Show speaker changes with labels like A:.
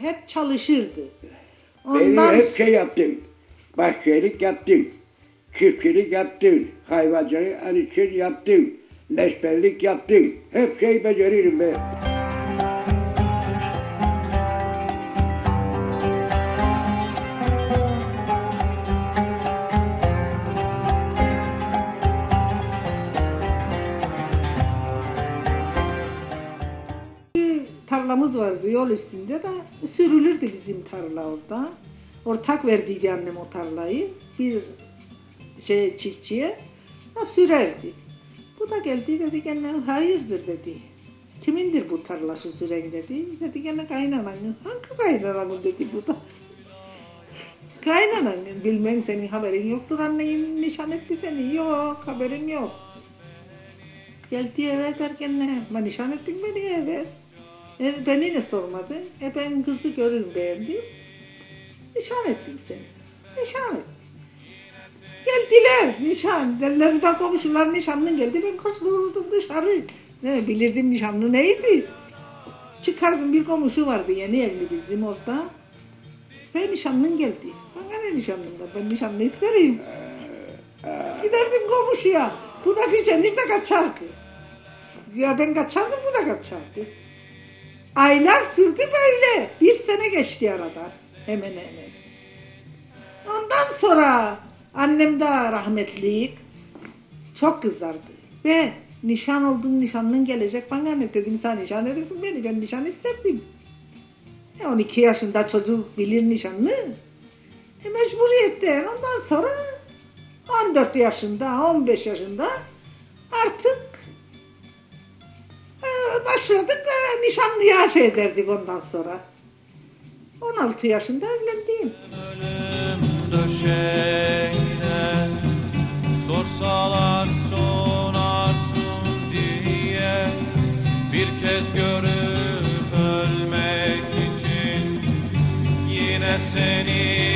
A: hep çalışırdı. Ondan
B: hep şey yaptım. Bahçelik yaptım. Çiftçilik yaptım. Hayvancılık, hani şey yaptım. Leşberlik yaptım. Hep şey beceririm ben.
A: Tarlamız vardı yol üstünde de sürülürdü bizim tarla orada. Ortak verdiydi annem o tarlayı bir şey çiftçiye ha, sürerdi. Bu da geldi dedi gene hayırdır dedi. Kimindir bu tarlası süren dedi. Dedi gene kaynananın. Hangi kaynananın dedi bu da. Kaynananın bilmem senin haberin yoktur annenin nişan etti seni. Yok haberin yok. Geldi eve derken ne? Nişan ettin beni evet. E, beni de sormadın. E ben kızı görür beğendim. Nişan ettim seni. Nişan ettim. Geldiler nişan. Dediler bak komşular nişanlın geldi. Ben koşturdum dışarı. Ne bilirdim nişanlı neydi. Çıkardım bir komşu vardı yeni evli bizim orada. Ve nişanlın geldi. Bana ne nişanlında? Ben nişanlı isterim. Giderdim komşuya. Bu da gücenlik de kaçardı. Ya ben kaçardım bu da kaçardı. Aylar sürdü böyle. Bir sene geçti arada. Hemen hemen. Ondan sonra annem de rahmetli çok kızardı. Ve nişan oldun nişanlın gelecek bana ne dedim sen nişan edersin beni ben nişan isterdim. E 12 yaşında çocuk bilir nişanlı. E mecburiyetten ondan sonra 14 yaşında 15 yaşında artık başladık da nişanlıya şey ederdik ondan sonra. 16 yaşında evlendim.
C: Ölüm döşeğine Sorsalar sonarsın diye Bir kez görüp ölmek için Yine seni